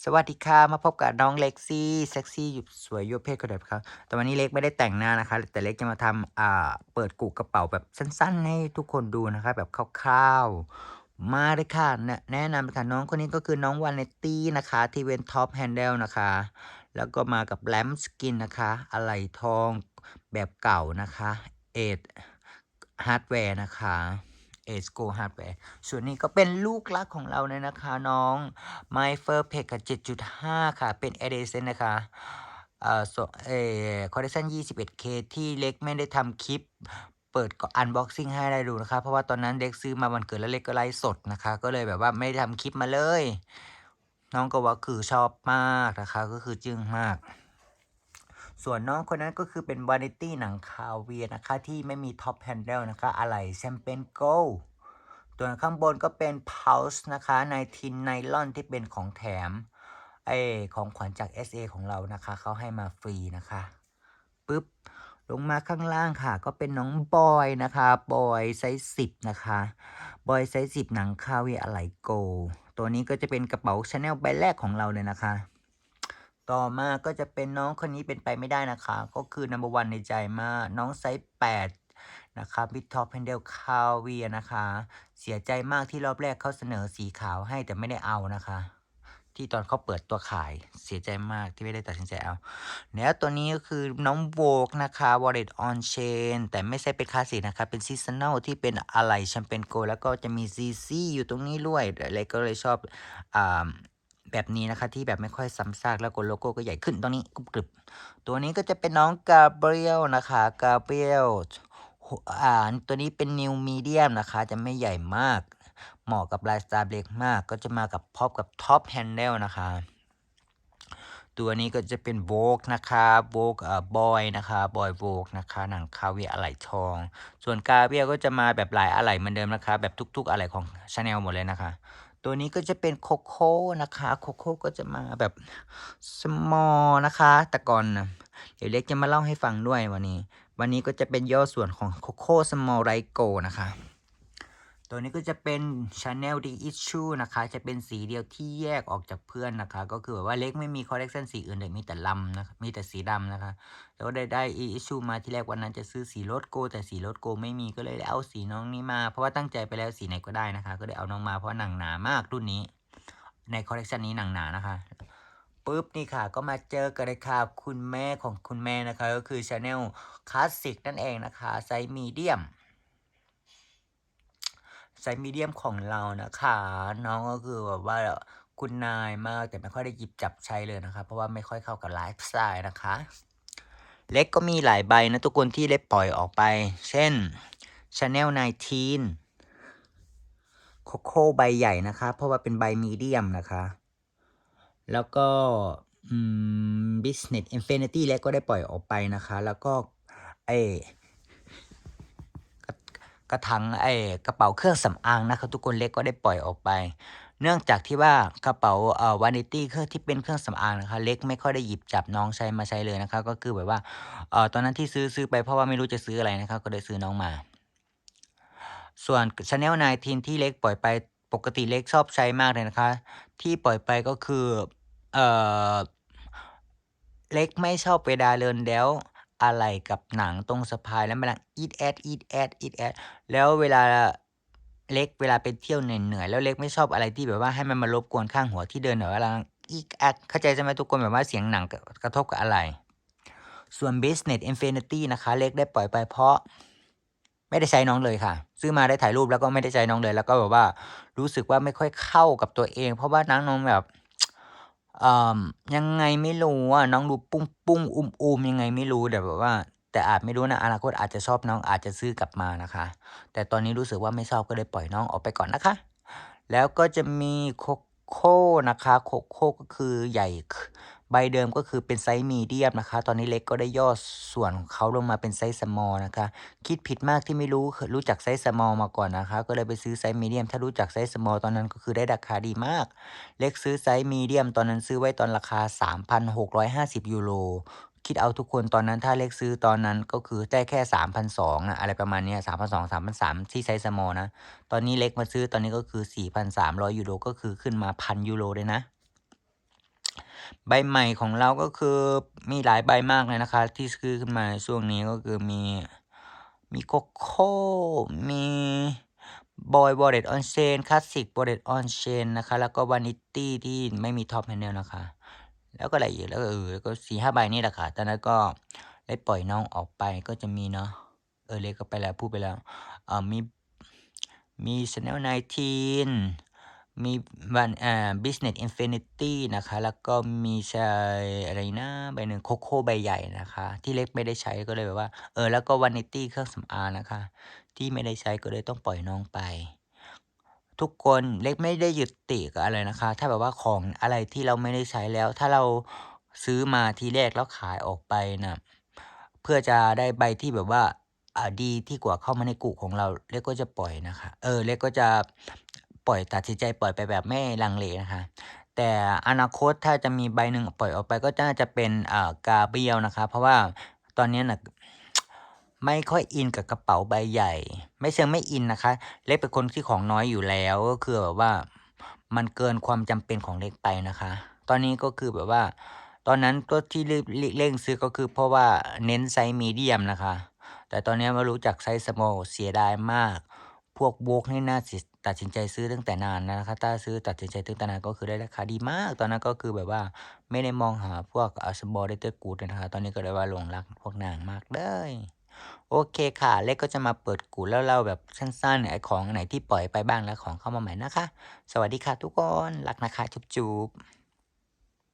สวัสดีค่ะ มาพบกับน้องเล็กซี่เซ็กซี่อยู่สวยยั่วเพศคนเดิมครับแต่วันนี้เล็กไม่ได้แต่งหน้านะคะ แต่เล็กจะมาทำอ่าเปิดกุกกระเป๋าแบบสั้นๆ ให้ทุกคนดูนะคะ แบบคร่าวๆ มาเลยค่ะ แนะแนะนำค่ะน้องคนนี้ก็คือน้องวานเนตตี้นะคะ ที่เป็นท็อปแฮนเดลนะคะ แล้วก็มากับแลมสกินนะคะ อะไหล่ทองแบบเก่านะคะ เอ็ดฮาร์ดแวร์นะคะ เอสโกฮาร์ดแวร์ส่วนนี้ก็เป็นลูกรักของเราเลยนะคะน้อง My f u r p a c กับ7.5 ค่ะ เป็น e d i s o n นะคะเอ่อส่วนเอ่อคอลเลคชัน 21K ที่เล็กไม่ได้ทำคลิปเปิดก็อันบ็อกซิ่งให้ได้ดูนะคะ เพราะว่าตอนนั้นเล็กซื้อมาวันเกิดแล้วเล็กก็ไลฟ์สดนะคะ ก็เลยแบบว่าไม่ได้ทำคลิปมาเลย น้องก็ว่าคือชอบมากนะคะ ก็คือจึ้งมาก ส่วนน้องคนนั้นก็คือเป็นวานิตี้หนังคาเวียนะคะ ที่ไม่มีท็อปแฮนเดิลนะคะ อะไรแชมเปญโกลตัวข้างบนก็เป็น Pulse นะคะในทินไนลอนที่เป็นของแถมไอของขวัญจาก SA ของเรานะคะเขาให้มาฟรีนะคะปุ๊บลงมาข้างล่างค่ะ ก็เป็นน้องบอยนะคะบอยไซส์สิบนะคะบอยไซส์สิบหนังคาเวียอะไหล่โก ตัวนี้ก็จะเป็นกระเป๋าชาแนลใบแรกของเราเลยนะคะ ต่อมาก็จะเป็นน้องคนนี้เป็นไปไม่ได้นะคะ ก็คือ number one ในใจมาก น้องไซส์8นะคะบิทท็อปแฮนเดลคาเวียนะคะ เสียใจมากที่รอบแรกเขาเสนอสีขาวให้แต่ไม่ได้เอานะคะ ที่ตอนเขาเปิดตัวขายเสียใจมากที่ไม่ได้ตัดสินใจเอา แล้วตัวนี้ก็คือน้องโวกนะคะ Wallet on Chain แต่ไม่ใช่เป็นคลาสสิกนะคะ เป็นซีซัน a ลที่เป็นอะไรแชมเปญโก แล้วก็จะมีซีซีอยู่ตรงนี้ด้วยเลยก็เลยชอบอ่า แบบนี้นะคะที่แบบไม่ค่อยซ้ำซากแล้วก็โลโก้ก็ใหญ่ขึ้นตรงนี้กรุบกริบตัวนี้ก็จะเป็นน้องกาเบรียลนะคะกาเบรียลอ่าตัวนี้เป็นนิวมีเดียมนะคะ จะไม่ใหญ่มาก เหมาะกับลฟ์สไตล์เบรกมาก ก็จะมากับพร้อมกับท็อปแฮนเดิลนะคะ ตัวนี้ก็จะเป็นโวกนะคะโวกเอ่อบอยนะคะบอยโวกนะคะหนังคาเวียอะไหล่ทอง ส่วนกาเบียก็จะมาแบบหลายอะไหล่เหมือนเดิมนะคะ แบบทุก ๆอะไหล่ของชาแนลหมดเลยนะคะ ตัวนี้ก็จะเป็นโคโค่นะคะโคโค่ก็จะมาแบบสมอลนะคะ แต่ก่อนนะเดี๋ยวเล็กจะมาเล่าให้ฟังด้วยวันนี้ วันนี้ก็จะเป็นย่อส่วนของโคโค่สมอลไรโกนะคะ ตัวนี้ก็จะเป็น Chanel The Issue นะคะ จะเป็นสีเดียวที่แยกออกจากเพื่อนนะคะ ก็คือแบบว่าเล็กไม่มีคอลเลกชันสีอื่นเลยมีแต่ลำนะคะมีแต่สีดำนะคะ แล้วได้ได้ Issue มาที่แรกวันนั้นจะซื้อสีรถโก แต่สีรถโกไม่มีก็เลยเอาสีน้องนี้มา เพราะว่าตั้งใจไปแล้วสีไหนก็ได้นะคะ ก็เลยเอาน้องมาเพราะหนังหนามากรุ่นนี้ ในคอลเลกชันนี้หนังหนานะคะปุ๊บนี่ค่ะก็มาเจอกันเลยค่ะคุณแม่ของคุณแม่นะคะ ก็คือ Chanel Classic นั่นเองนะคะไซส์มีเดียม ไซส์มีเดียมของเรานะคะ น้องก็คือแบบว่าคุณนายมากแต่ไม่ค่อยได้หยิบจับใช้เลยนะคะ เพราะว่าไม่ค่อยเข้ากับไลฟ์สไตล์นะคะ เล็กก็มีหลายใบนะทุกคนที่เล็กปล่อยออกไป เช่น Chanel 19 โคโค่ใบใหญ่นะคะ เพราะว่าเป็นใบมีเดียมนะคะ แล้วก็อืม Business Infinity เล็กก็ได้ปล่อยออกไปนะคะ แล้วก็ไอ กระถางไอ้กระเป๋าเครื่องสำอางนะครับ ทุกคนเล็กก็ได้ปล่อยออกไป เนื่องจากที่ว่ากระเป๋าเอ่อวานิตี้เครื่องที่เป็นเครื่องสำอางนะคะเล็กไม่ค่อยได้หยิบจับน้องใช้มาใช้เลยนะคะก็คือแบบว่าเอ่อตอนนั้นที่ซื้อซื้อไปเพราะว่าไม่รู้จะซื้ออะไรนะครับ ก็เลยซื้อน้องมา ส่วน Chanel 19ที่เล็กปล่อยไปปกติเล็กชอบใช้มากเลยนะคะ ที่ปล่อยไปก็คือเอ่อเล็กไม่ชอบเวลาเดินแล้ว อะไรกับหนังตรงสะพายแล้วมันดังอีดแอดอีดแอดอีดแอดแล้วเวลาเล็กเวลาไปเที่ยวเหนื่อยๆแล้วเล็กไม่ชอบอะไรที่แบบว่าให้มันมารบกวนข้างหัวที่เดินหนือเวลาอีกแอดเข้าใจใช่ไหมทุกคนแบบว่าเสียงหนังกระทบกับอะไร ส่วน Business Infinity นะคะ เล็กได้ปล่อยไปเพราะไม่ได้ใช้น้องเลยค่ะ ซื้อมาได้ถ่ายรูปแล้วก็ไม่ได้ใช้น้องเลย แล้วก็แบบว่ารู้สึกว่าไม่ค่อยเข้ากับตัวเอง เพราะว่าน้องน้องแบบ เอ่อยังไงไม่รู้อะน้องดูปุ้งปุ้งอุ้มอุ้มยังไงไม่รู้แต่แบบว่า แต่อาจไม่รู้นะอนาคตอาจจะชอบน้องอาจจะซื้อกลับมานะคะ แต่ตอนนี้รู้สึกว่าไม่ชอบก็เลยปล่อยน้องออกไปก่อนนะคะ แล้วก็จะมีโคโค่นะคะโคโค่ก็คือใหญ่ ใบเดิมก็คือเป็นไซส์มีเดียมนะคะ ตอนนี้เล็กก็ได้ย่อส่วนของเขาลงมาเป็นไซส์สมอลนะคะ คิดผิดมากที่ไม่รู้รู้จักไซส์สมอลมาก่อนนะคะ ก็เลยไปซื้อไซส์มีเดียมถ้ารู้จักไซส์สมอลตอนนั้นก็คือได้ราคาดีมาก เล็กซื้อไซส์มีเดียมตอนนั้นซื้อไว้ตอนราคา 3,650 ยูโรคิดเอาทุกคนตอนนั้นถ้าเล็กซื้อตอนนั้นก็คือได้แค่3,200นะอะไรประมาณนี้ย3,200 3,300ที่ไซส์สมอลนะ ตอนนี้เล็กมาซื้อตอนนี้ก็คือ 4,300 ยูโรก็คือขึ้นมาพันยูโรเลยนะ ใบใหม่ของเราก็คือมีหลายใบมากเลยนะคะ ที่ซื้อขึ้นมาช่วงนี้ก็คือมีมีโกโก้มีบอยบอเดตออนเชนคลาสสิกบอเดตออนเชนนะคะ แล้วก็วานิตี้ที่ไม่มีท็อปแพนเนลนะคะ แล้วก็อะไรอีกแล้วก็เออแล้วก็สี่ห้าใบนี่แหละค่ะตอนนั้นก็ได้ปล่อยน้องออกไปก็จะมีเนาะเออเล็กก็ไปแล้วพูดไปแล้วเออมีมีชแนล19 มีวันอ่า business infinity นะคะ แล้วก็มีชายอะไรนะใบหนึ่งโคโค่ใบใหญ่นะคะ ที่เล็กไม่ได้ใช้ก็เลยแบบว่า เออ แล้วก็วานิตี้เครื่องสำอางนะคะ ที่ไม่ได้ใช้ก็เลยต้องปล่อยน้องไป ทุกคนเล็กไม่ได้หยึดติกับอะไรนะคะ ถ้าแบบว่าของอะไรที่เราไม่ได้ใช้แล้ว ถ้าเราซื้อมาทีแรกแล้วขายออกไปนะเพื่อจะได้ใบที่แบบว่าอ่าดีที่กว่าเข้ามาในกลุ่ของเราเล็กก็จะปล่อยนะคะ เออเล็กก็จะ ปล่อยตัดสินใจปล่อยไปแบบไม่ลังเลนะคะแต่อนาคตถ้าจะมีใบหนึ่งปล่อยออกไปก็น่าจะเป็นอ่ากาเบียลนะคะ เพราะว่าตอนนี้นะไม่ค่อยอินกับกระเป๋าใบใหญ่ ไม่เชิงไม่อินนะคะ เล็กเป็นคนที่ของน้อยอยู่แล้วก็คือแบบว่ามันเกินความจำเป็นของเล็กไปนะคะ ตอนนี้ก็คือแบบว่า ตอนนั้นก็ที่เร่งซื้อก็คือเพราะว่าเน้นไซส์มีเดียมนะคะ แต่ตอนนี้มารู้จักไซส์สมอลเสียดายมาก พวกโบกนี่น่าสิ ตัดสินใจซื้อตั้งแต่นานนะครับถ้าซื้อตัดสินใจตั้งแต่นานก็คือได้ราคาดีมาก ตอนนั้นก็คือแบบว่าไม่ได้มองหาพวกสมอลเดเตอร์กูดนะครับตอนนี้ก็เลยว่าหลงรักพวกนางมากเลยโอเคค่ะ เล็กก็จะมาเปิดกูแล้วเล่าแบบสั้นๆไอ้ของไหนที่ปล่อยไปบ้างแล้วของเข้ามาใหม่นะคะ สวัสดีค่ะทุกคน รักนะคะ จุ๊บๆ